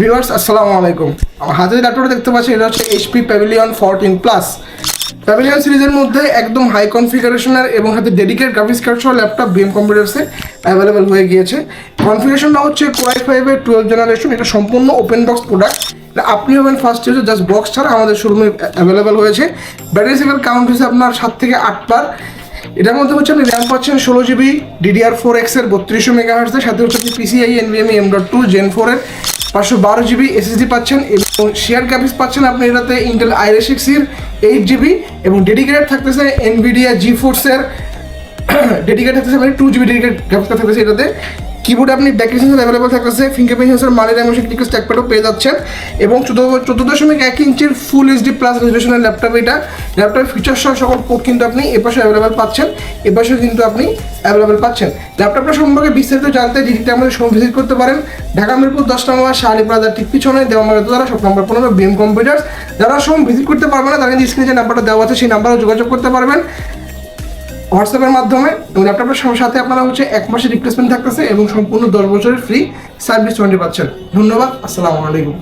Viewers, আসসালামু আলাইকুম। আমার হাতে ল্যাপটপটা দেখতে পাচ্ছেন, এটা হচ্ছে HP pavilion fourteen plus pavilion সিরিজের মধ্যে একদম হাই কনফিগারেশনের এবং হাতে ডেডিকেট গ্রাফিক্স কার্ড সহ ল্যাপটপ বিএম কম্পিউটার্সে অ্যাভেলেবেল হয়ে গিয়েছে। কনফিগারেশনটা হচ্ছে কোয়াই ফাইভের টুয়েলভ জেনারেশন এটা সম্পূর্ণ ওপেন বক্স প্রোডাক্ট আপনি হবেন ফার্স্ট ইউজে জাস্ট বক্স ছাড়া আমাদের শোরুমে অ্যাভেলেবেল হয়েছে। ব্যাটারি সাইকেল কাউন্ট হচ্ছে আপনার সাত থেকে আট বার। এটার মধ্যে হচ্ছে আপনি র্যাম পাচ্ছেন ষোলো জিবি ডিডিআর ফোর এক্সের বত্রিশশো মেগা হার্সের সাথে হচ্ছে আপনি PCI NVMe M dot two gen four এর পাঁচশো বারো জিবি এসএসডি পাচ্ছেন এবং শেয়ার গ্রাফিক্স পাচ্ছেন আপনি এটাতে ইন্টেল আইরে সিক্সির এইট জিবি এবং ডেডিকেটেড থাকতেছে এনভিডিয়া জি ফোর্সের ডেডিকেট থাকতেছে মানে টু জিবি ডেডিকেট গ্রাফিক্স থাকতেছে এটাতে। কিবোর্ডে আপনি সেন্সার অ্যাভেলেবল থাকতেছে ফিঙ্গারপ্রিন্ট সেন্সার মানের এবং সেটিকে স্ট্যাক প্যাডও পেয়ে যাচ্ছেন। এবং চোদ্দ চোদ্দ দশমিক এক ইঞ্চির ফুল এইচডি প্লাস রেজলিউশনের ল্যাপটপ এটা। ল্যাপটপের ফিচার সহ সকল পোর্ট কিন্তু আপনি এপাশে অ্যাভেলেবেল পাচ্ছেন এপাশেও কিন্তু আপনি অ্যাভেলেবেল পাচ্ছেন। ল্যাপটপটা সম্পর্কে বিস্তারিত জানতে ডিজিটে আমাদের শোরুম ভিজিট করতে পারেন। ঢাকা মিরপুর দশ নম্বর শাহালি প্লাজার ঠিক পিছনে, দেওয়া মানে দ্বারা সব নম্বর পনেরো বিএম কম্পিউটার যারা শোরুম ভিজিট করতে পারবে না কিন্তু স্ক্রিনে যে নাম্বারটা দেওয়া আছে, সেই নাম্বারে যোগাযোগ করতে পারবেন। হোয়াটসঅ্যাপের মাধ্যমে এবং ল্যাপটপের সাথে আপনারা হচ্ছে এক মাসের রিপ্লেসমেন্ট থাকতেছে এবং সম্পূর্ণ দশ বছরের ফ্রি সার্ভিস ওয়ারেন্টি পাচ্ছেন। ধন্যবাদ, আসসালামু আলাইকুম।